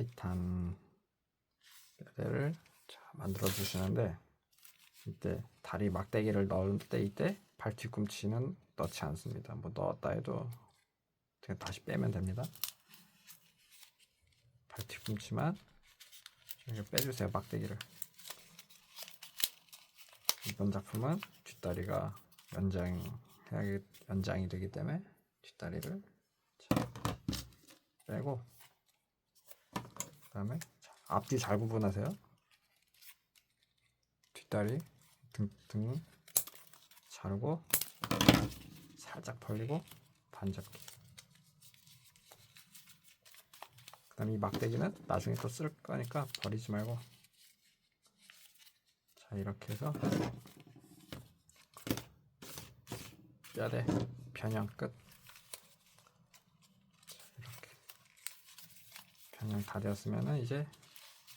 타이탄 뼈대를 자, 만들어 주시는데 이때 다리 막대기를 넣을 때 이때 발 뒤꿈치는 넣지 않습니다. 뭐 넣었다 해도 그냥 다시 빼면 됩니다. 발 뒤꿈치만 이렇게 빼주세요 막대기를. 이번 작품은 뒷다리가 연장 연장이 되기 때문에 뒷다리를 자, 빼고 그다음에 자, 앞뒤 잘 구분하세요. 뒷다리 등, 등 자르고 살짝 벌리고 반잡기. 그다음 이 막대기는 나중에 또 쓸 거니까 버리지 말고 자 이렇게 해서 뼈대 편형 끝. 자, 이렇게 편형 다 되었으면은 이제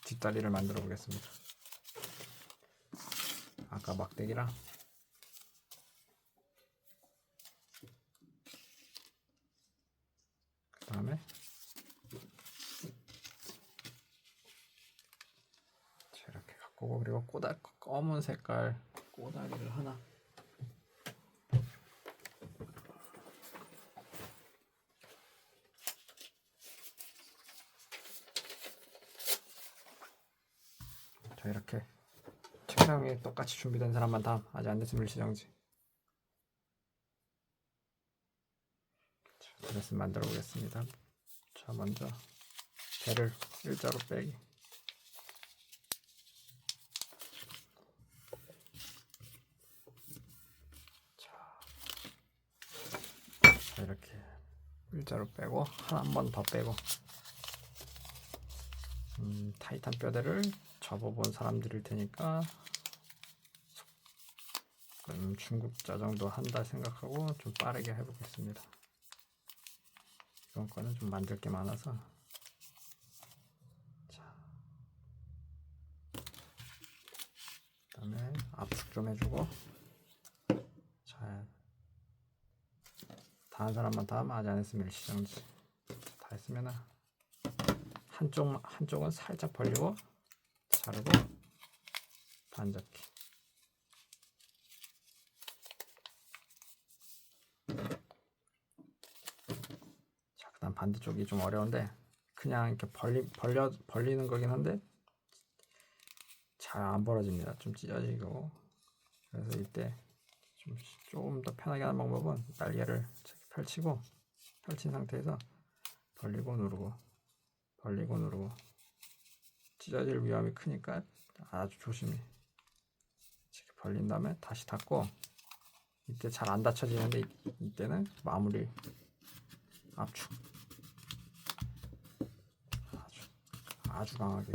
뒷다리를 만들어 보겠습니다. 아까 막대기랑 그 다음에 자, 이렇게 갖고 오고 그리고 꼬다 검은 색깔 꼬다리를 하나 자 이렇게 책상에 똑같이 준비된 사람만 다음 아직 안 됐으면 일시정지. 자 드레스 만들어 보겠습니다. 자 먼저 배를 일자로 빼기. 자 이렇게 일자로 빼고 한 번 더 빼고. 음, 타이탄 뼈대를 접어본 사람들일 테니까 음, 중국자 정도 한다 생각하고 좀 빠르게 해보겠습니다. 이번 거는 좀 만들 게 많아서. 자. 그다음에 압축 좀 해주고. 자. 다 한 사람만 다 하면 아직 안 했으면 일시정지. 다 했으면은 한쪽 한쪽은 살짝 벌리고 자르고 반잡기. 자, 그다음 반대쪽이 좀 어려운데 그냥 이렇게 벌리 벌려 벌리는 거긴 한데 잘 안 벌어집니다. 좀 찢어지고. 그래서 이때 좀 조금 더 편하게 하는 방법은 날개를 펼치고 펼친 상태에서 벌리고 누르고 벌리고 누르고. 찢어질 위험이 크니까 아주 조심히 이렇게 벌린 다음에 다시 닫고 이때 잘 안 닫혀지는데 이- 이때는 마무리 압축 아주 아주 강하게.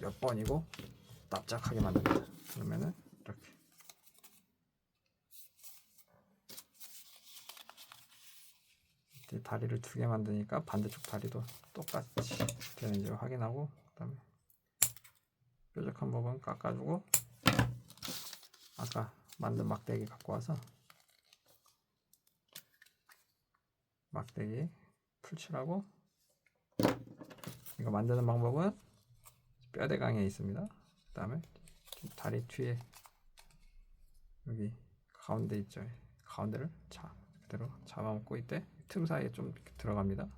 몇 번이고 납작하게 만듭니다. 그러면은 이렇게. 이렇게 다리를 두 개 만드니까 반대쪽 다리도 똑같이 되는지 확인하고 그 다음에 뾰족한 부분 깎아주고 아까 만든 막대기 갖고 와서 막대기 풀칠하고 이거 만드는 방법은 뼈대강에 있습니다. 그 다음에 다리 뒤에 여기 가운데 있죠. 가운데를 자 그대로 잡아먹고 이때 틈 사이에 좀 들어갑니다.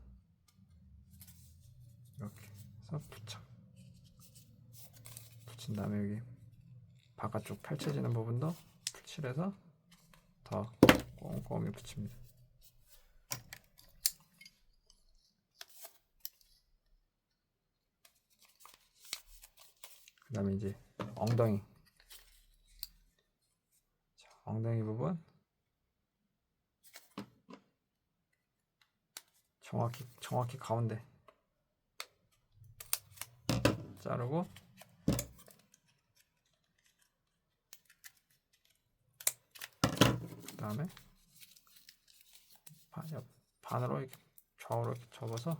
이렇게 해서 붙여 붙인 다음에 여기 바깥쪽 펼쳐지는 부분도 풀칠해서 더 꼼꼼히 붙입니다. 그 다음에 이제 엉덩이. 자, 엉덩이 부분. 정확히 정확히 가운데. 자르고. 그 다음에 반, 옆, 반으로 이렇게 좌우로 이렇게 접어서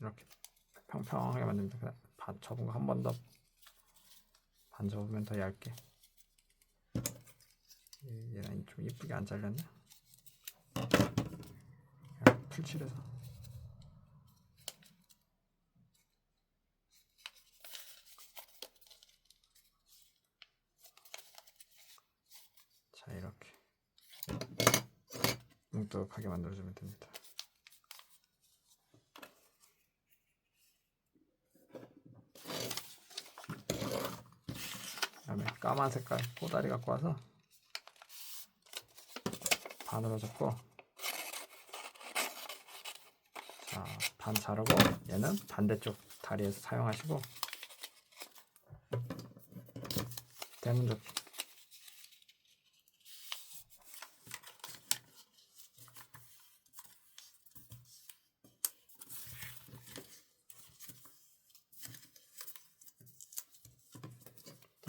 이렇게 평평하게 만듭니다. 반 접은 거 한 번 더 반 접으면 더 얇게. 얘는 좀 이쁘게 안 잘렸네. 풀칠해서. 자 이렇게. 뭉뚝하게 만들어주면 됩니다. 그다음에 까만 색깔 꼬다리 갖고 와서 반으로 접고 자, 반 자르고 얘는 반대쪽 다리에서 사용하시고 대문 접기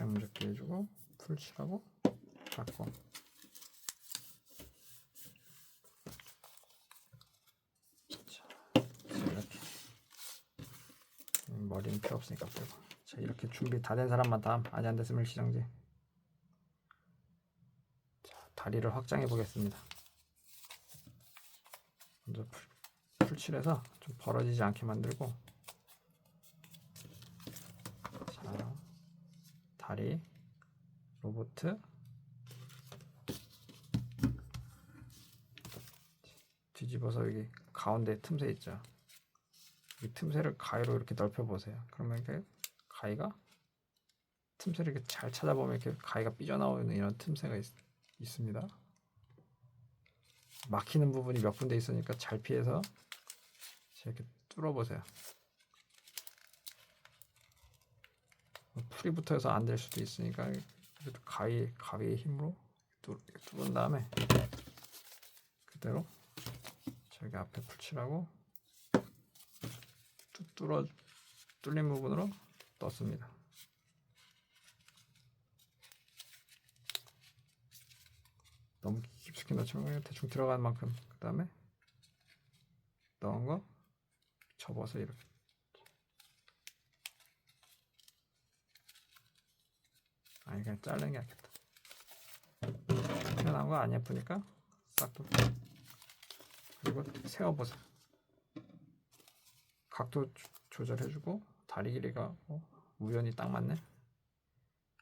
대문 접기 해주고 풀칠하고 닫고 자, 이렇게 음, 머리는 없으니까 빼고 자 이렇게 준비 다 된 사람만 다음. 아직 안 됐으면 일시정지 자 다리를 확장해 보겠습니다. 먼저 풀, 풀칠해서 좀 벌어지지 않게 만들고. 자 다리 로보트 뒤집어서 여기 가운데 틈새 있죠. 이 틈새를 가위로 이렇게 넓혀 보세요. 그러면 이렇게 가위가 틈새를 이렇게 잘 찾아보면 이렇게 가위가 삐져나오는 이런 틈새가 있, 있습니다. 막히는 부분이 몇 군데 있으니까 잘 피해서 이렇게 뚫어 보세요. 풀이 붙어서 안 될 수도 있으니까 가위 가위의 힘으로 뚫- 뚫은 다음에 그대로 저기 앞에 풀칠하고 뚫- 뚫어 뚫린 부분으로 넣습니다. 너무 깊숙이 그냥 대충 들어간 만큼 그 다음에 넣은 거 접어서 이렇게 아니 그냥 자르는 게 낫겠다. 튀어나온 거 안 예쁘니까 싹둑 그리고 세워보세요. 각도 조- 조절해주고 다리 길이가 어, 우연히 딱 맞네.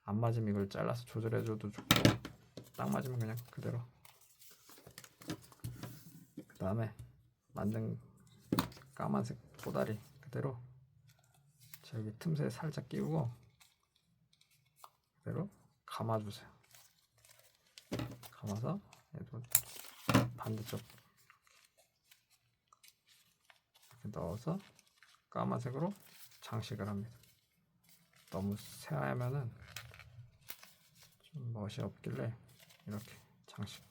안 맞으면 이걸 잘라서 조절해줘도 좋고 딱 맞으면 그냥 그대로. 그 다음에 만든 까만색 꼬다리 그대로 저기 틈새에 살짝 끼우고 그대로 감아주세요. 감아서 얘도 반대쪽 이렇게 넣어서 까만색으로 장식을 합니다. 너무 새하면은 좀 멋이 없길래 이렇게 장식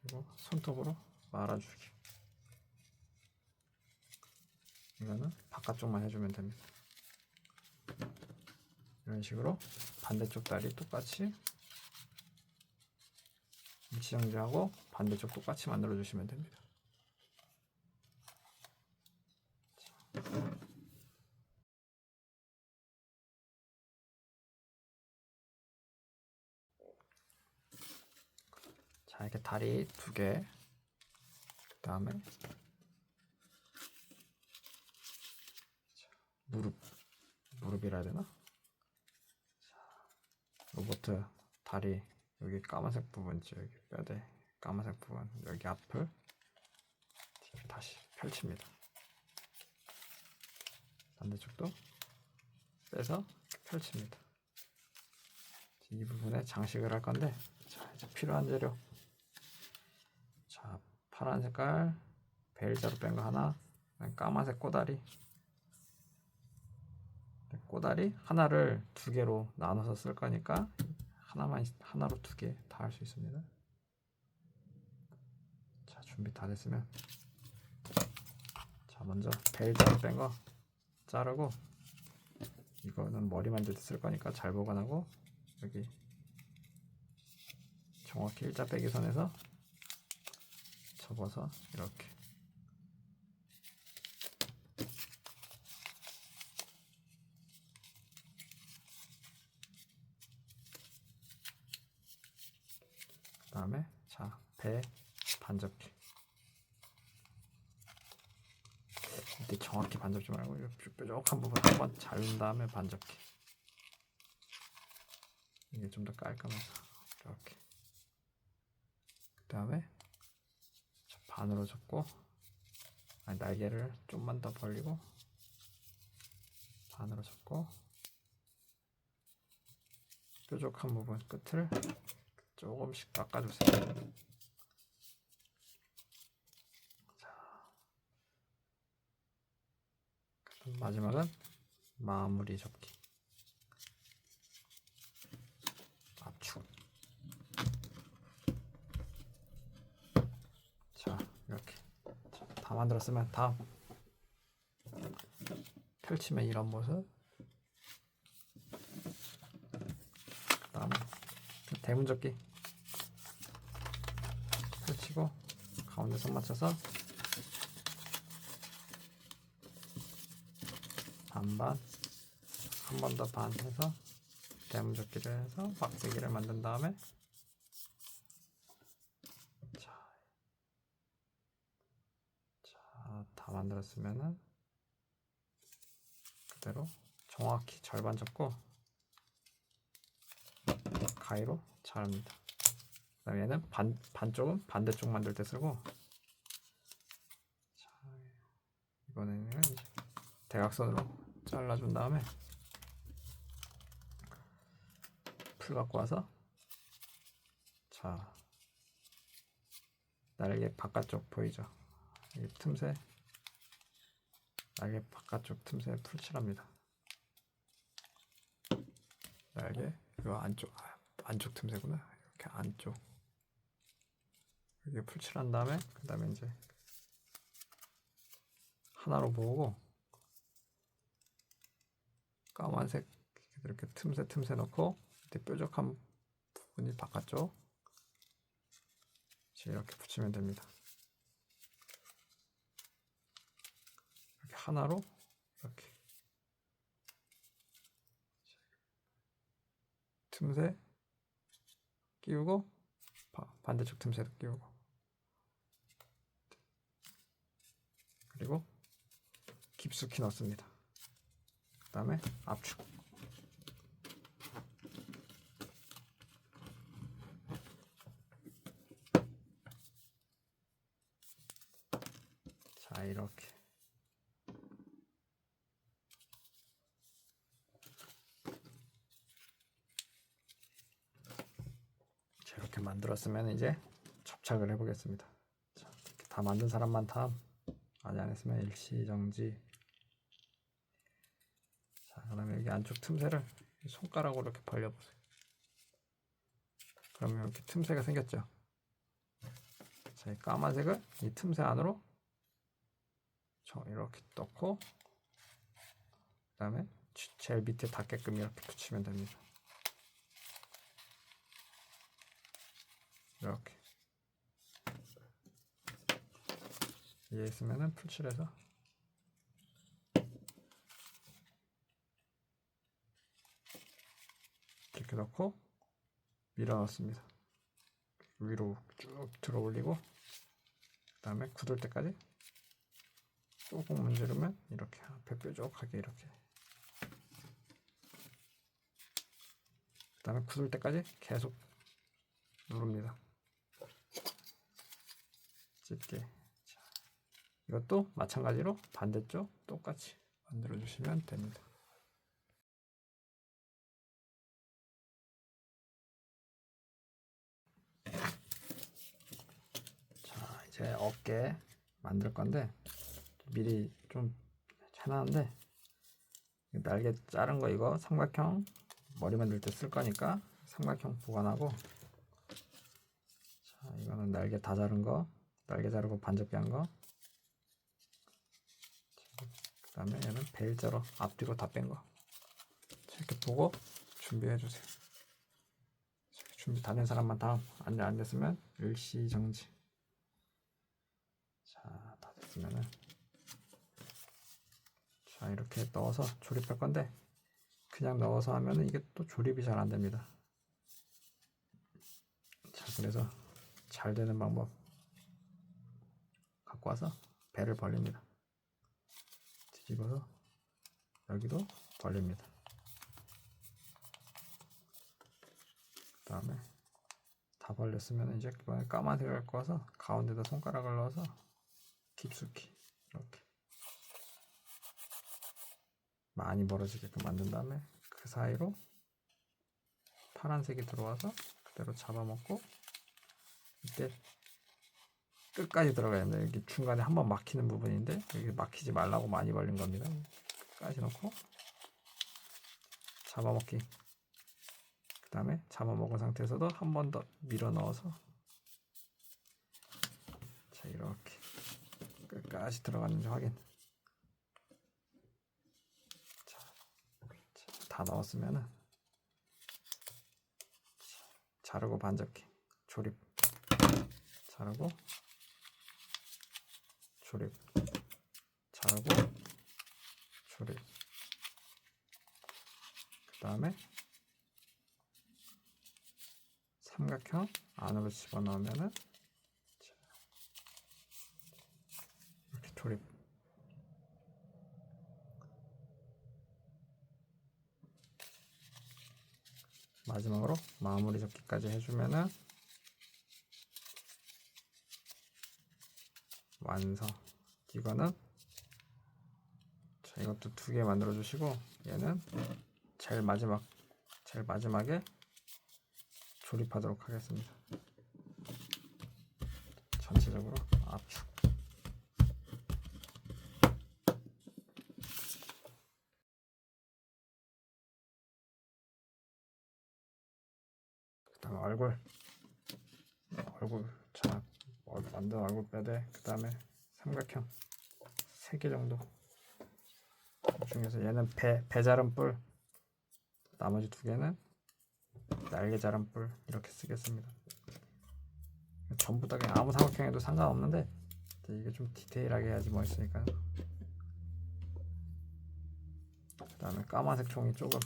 그리고 손톱으로 말아주기 이거는 바깥쪽만 해주면 됩니다. 이런 식으로 반대쪽 다리 똑같이 일치정지하고 반대쪽 똑같이 만들어 주시면 됩니다. 자 이렇게 다리 두 개, 그 다음에 무릎 무릎이라 해야 되나? 자, 로보트 다리 여기 까만색 부분 있죠 여기 뼈대 까만색 부분 여기 앞을 다시 펼칩니다. 반대쪽도 빼서 펼칩니다. 이 부분에 장식을 할 건데 자 이제 필요한 재료 자 파란 색깔 베일자로 뺀 거 하나 까만색 꼬다리 꼬다리 하나를 두 개로 나눠서 쓸 거니까 하나만 있- 하나로 두 개 다 할 수 있습니다. 자 준비 다 됐으면 자 먼저 베일자로 뺀거 자르고 이거는 머리 만들 때 쓸 거니까 잘 보관하고 여기 정확히 일자 빼기 선에서 접어서 이렇게. 그 다음에 자 배 반접기 반접지 말고 이렇게 뾰족한 부분 한번 자른 다음에 반접기. 이게 좀 더 깔끔해서 이렇게. 그 다음에 반으로 접고 아니, 날개를 좀만 더 벌리고 반으로 접고 뾰족한 부분 끝을 조금씩 깎아주세요. 그럼 마지막은 마무리 접기. 압축. 자 이렇게. 자, 다 만들었으면 다음. 펼치면 이런 모습. 그 다음에 대문 접기. 펼치고 가운데 손 맞춰서 반반 한 번 더 반 해서 대문 접기를 해서 박세기를 만든 다음에 자, 자, 다 만들었으면은 그대로 정확히 절반 접고 가위로 자릅니다. 그다음 얘는 반 반쪽은 반대쪽 만들 때 쓰고 자, 이번에는 이제 대각선으로 잘라준 다음에 풀 갖고 와서 자 날개 바깥쪽 보이죠? 이 틈새 날개 바깥쪽 틈새에 풀칠합니다. 날개 이거 안쪽 아, 안쪽 틈새구나 이렇게 안쪽 여기 풀칠한 다음에 그 다음에 이제 하나로 모으고 까만색 이렇게 틈새 틈새 넣고 밑에 뾰족한 부분이 바깥쪽 이렇게 붙이면 됩니다. 이렇게 하나로 이렇게 틈새 끼우고 바- 반대쪽 틈새도 끼우고 그리고 깊숙이 넣습니다. 그 다음에 압축. 자 이렇게. 자, 이렇게 만들었으면 이제 접착을 해보겠습니다. 자, 다 만든 사람만 다음 아직 안 했으면 일시 정지 자 그러면 여기 안쪽 틈새를 손가락으로 이렇게 벌려보세요. 그러면 이렇게 틈새가 생겼죠. 자, 이 까만색을 이 틈새 안으로 저 이렇게 넣고 그다음에 지- 제일 밑에 닿게끔 이렇게 붙이면 됩니다. 이렇게 이해했으면은 풀칠해서 이렇게 넣고 밀어 넣습니다. 위로 쭉 들어 올리고 그 다음에 굳을 때까지 조금 문지르면 이렇게 앞에 뾰족하게 이렇게 그 다음에 굳을 때까지 계속 누릅니다. 자, 이것도 마찬가지로 반대쪽 똑같이 만들어 주시면 됩니다. 제 어깨 만들 건데 미리 좀 해놨는데 날개 자른 거 이거 삼각형 머리 만들 때 쓸 거니까 삼각형 보관하고 자 이거는 날개 다 자른 거 날개 자르고 반접기 한거. 그 다음에 얘는 베일자로 앞뒤로 다 뺀 거. 이렇게 보고 준비해 주세요. 준비 다 된 사람만 다음 안, 안 됐으면 일시정지 됐으면은 자, 이렇게 넣어서 조립할 건데 그냥 넣어서 하면은 이게 또 조립이 잘 안 됩니다. 자, 그래서 잘 되는 방법 갖고 와서 배를 벌립니다. 뒤집어서 여기도 벌립니다. 그 다음에 다 벌렸으면 이제 까만색을 와서 가운데다 손가락을 넣어서 깊숙이 이렇게 많이 벌어지게끔 만든 다음에 그 사이로 파란색이 들어와서 그대로 잡아먹고 이때 끝까지 들어가야 된다. 여기 중간에 한 번 막히는 부분인데 여기 막히지 말라고 많이 벌린 겁니다. 끝까지 넣고 잡아먹기. 그 다음에 잡아먹은 상태에서도 한 번 더 밀어 넣어서 자 이렇게 끝까지 들어가는지 확인. 자, 자, 다 넣었으면은. 자, 자르고 반접기. 조립. 자르고. 조립. 자르고. 조립. 그 다음에 삼각형 안으로 집어넣으면은 자, 이렇게 조립 마지막으로 마무리 접기까지 해주면은 완성. 이거는 자 이것도 두 개 만들어 주시고 얘는 제일 마지막 제일 마지막에 조립하도록 하겠습니다. 전체적으로 압축 얼굴. 얼굴 자 얼- 만든 얼굴 빼대 그 다음에 삼각형 세 개 정도. 그 중에서 얘는 배, 배 자른 뿔 나머지 두 개는 날개 자른 뿔 이렇게 쓰겠습니다. 전부 다 그냥 아무 삼각형에도 상관없는데 이게 좀 디테일하게 해야지 멋있으니까 그 다음에 까만색 종이 조금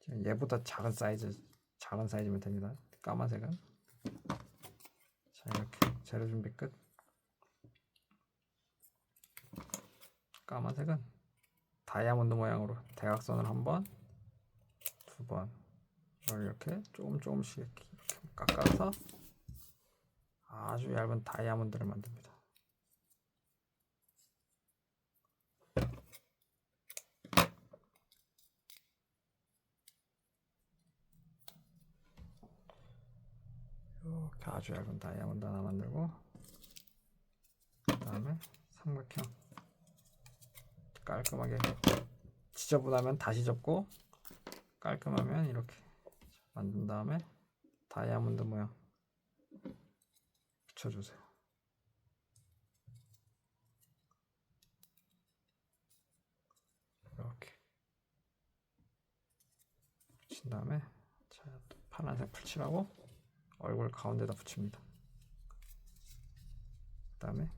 지금 얘보다 작은 사이즈 작은 사이즈면 됩니다. 까만색은 자 이렇게 재료 준비 끝. 까만색은 다이아몬드 모양으로 대각선을 한 번, 두 번, 이걸 이렇게 조금 조금씩 이렇게 깎아서 아주 얇은 다이아몬드를 만듭니다. 아주 얇은 다이아몬드 하나 만들고 그 다음에 삼각형. 깔끔하게 지저분하면 다시 접고 깔끔하면 이렇게 만든 다음에 다이아몬드 모양 붙여주세요. 이렇게. 붙인 다음에 자, 또 파란색 풀칠하고 얼굴 가운데다 붙입니다. 그 다음에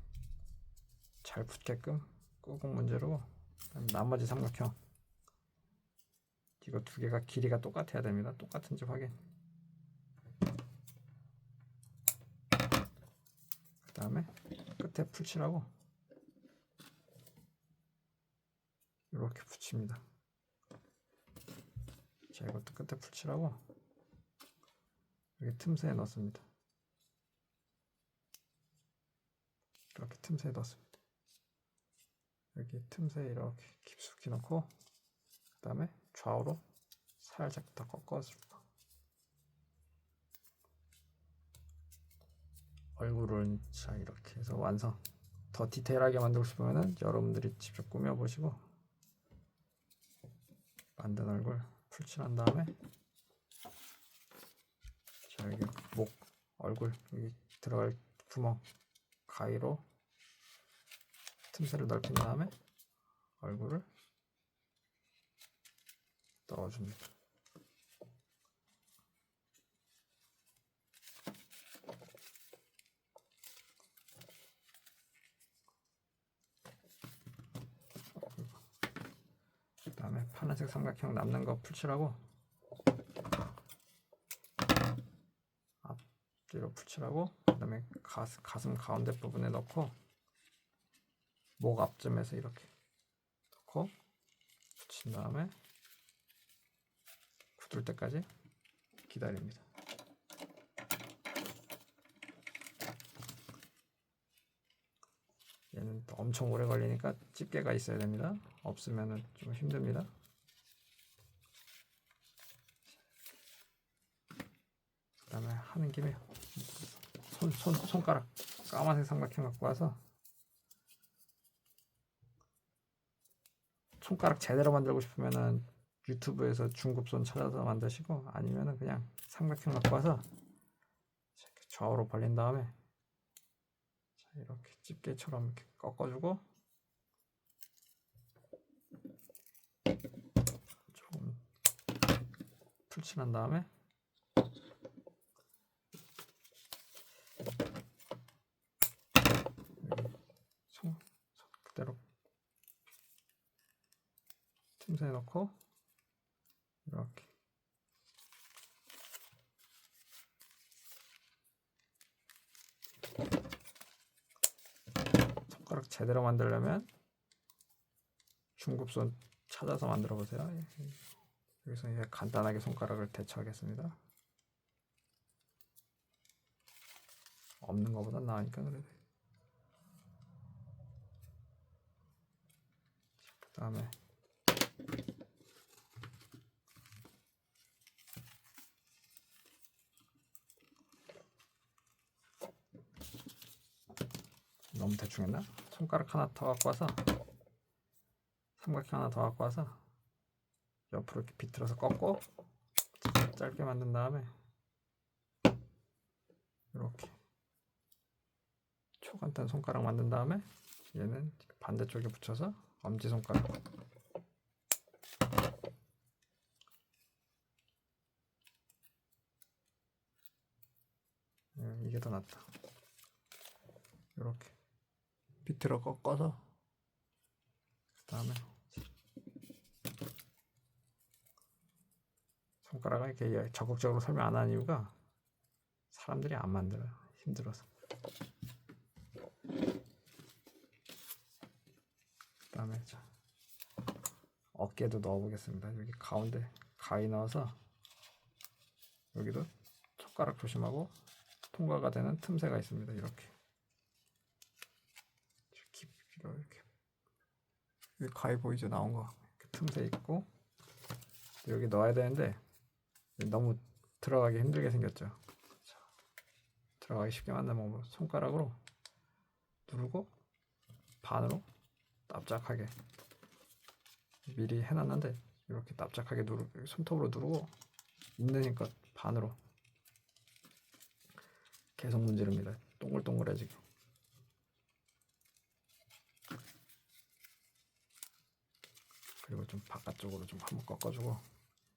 잘 붙게끔 꾹꾹 그다음에 나머지 삼각형 이거 두 개가 길이가 똑같아야 됩니다. 똑같은지 확인. 그 다음에 끝에 풀칠하고 이렇게 붙입니다. 자 이것도 끝에 풀칠하고 여기 틈새에 넣습니다. 이렇게 틈새에 넣습니다. 여기 틈새에 이렇게 깊숙이 넣고 그 다음에 좌우로 살짝 더 꺾어줍니다. 얼굴을 자 이렇게 해서 완성. 더 디테일하게 만들고 싶으면은 여러분들이 직접 꾸며보시고 만든 얼굴 풀칠한 다음에 자 여기 목 얼굴 여기 들어갈 구멍 가위로 틈새를 넓힌 다음에 얼굴을 넣어줍니다. 그 다음에 파란색 삼각형 남는 거 풀칠하고 앞 뒤로 풀칠하고 그다음에 가슴, 가슴 가운데 부분에 넣고 목 앞쯤에서 이렇게 넣고 붙인 다음에 굳을 때까지 기다립니다. 얘는 또 엄청 오래 걸리니까 집게가 있어야 됩니다. 없으면은 좀 힘듭니다. 그다음에 하는 김에 손, 손, 손가락 까만색 삼각형 갖고 와서 손가락 제대로 만들고 싶으면은 유튜브에서 중급손 찾아서 만드시고 아니면은 그냥 삼각형 갖고 와서 이렇게 좌우로 벌린 다음에 자, 이렇게 집게처럼 이렇게 꺾어주고 조금 풀칠한 다음에 여기 손, 손 그대로 틈새에 넣고 이렇게 손가락 제대로 만들려면 중급손 찾아서 만들어 보세요. 여기서 이제 간단하게 손가락을 대처하겠습니다. 없는 것보다 나으니까 그래도. 그 다음에 너무 대충 했나? 손가락 하나 더 갖고 와서 삼각형 하나 더 갖고 와서 옆으로 이렇게 비틀어서 꺾고 짧게 만든 다음에 이렇게 초간단 손가락 만든 다음에 얘는 반대쪽에 붙여서 엄지 손가락. 음, 이게 더 낫다. 이렇게 비틀어 꺾어서 그 다음에 손가락을 이렇게 적극적으로 설명 안 하는 이유가 사람들이 안 만들어요. 힘들어서. 그 다음에 자 어깨도 넣어 보겠습니다. 여기 가운데 가위 넣어서 여기도 손가락 조심하고 통과가 되는 틈새가 있습니다. 이렇게. 깊 이 이렇게. 가위 보이죠? 나온 거. 틈새 있고. 여기 넣어야 되는데 너무 들어가기 힘들게 생겼죠? 자, 들어가기 쉽게 방법. 손가락으로 누르고 반으로 납작하게 미리 해놨는데 이렇게 납작하게 누르 손톱으로 누르고 있는 힘껏 반으로 계속 문지릅니다. 동글동글해지게 좀 바깥쪽으로 좀 한번 꺾어주고.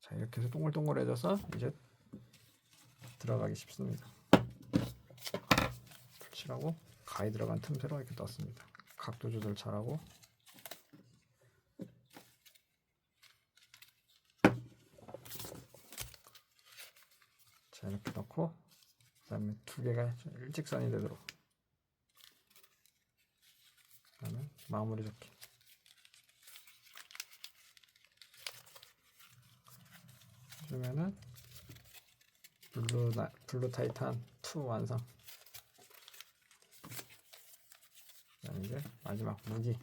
자 이렇게 해서 동글동글해져서 이제 들어가기 쉽습니다. 풀칠하고 가위 들어간 틈새로 이렇게 넣습니다. 각도 조절 잘하고. 자 이렇게 넣고 그 다음에 두 개가 좀 일직선이 되도록. 그 다음에 마무리 접기 해주면은 블루 나 블루 타이탄 2 완성. 이제 마지막 무기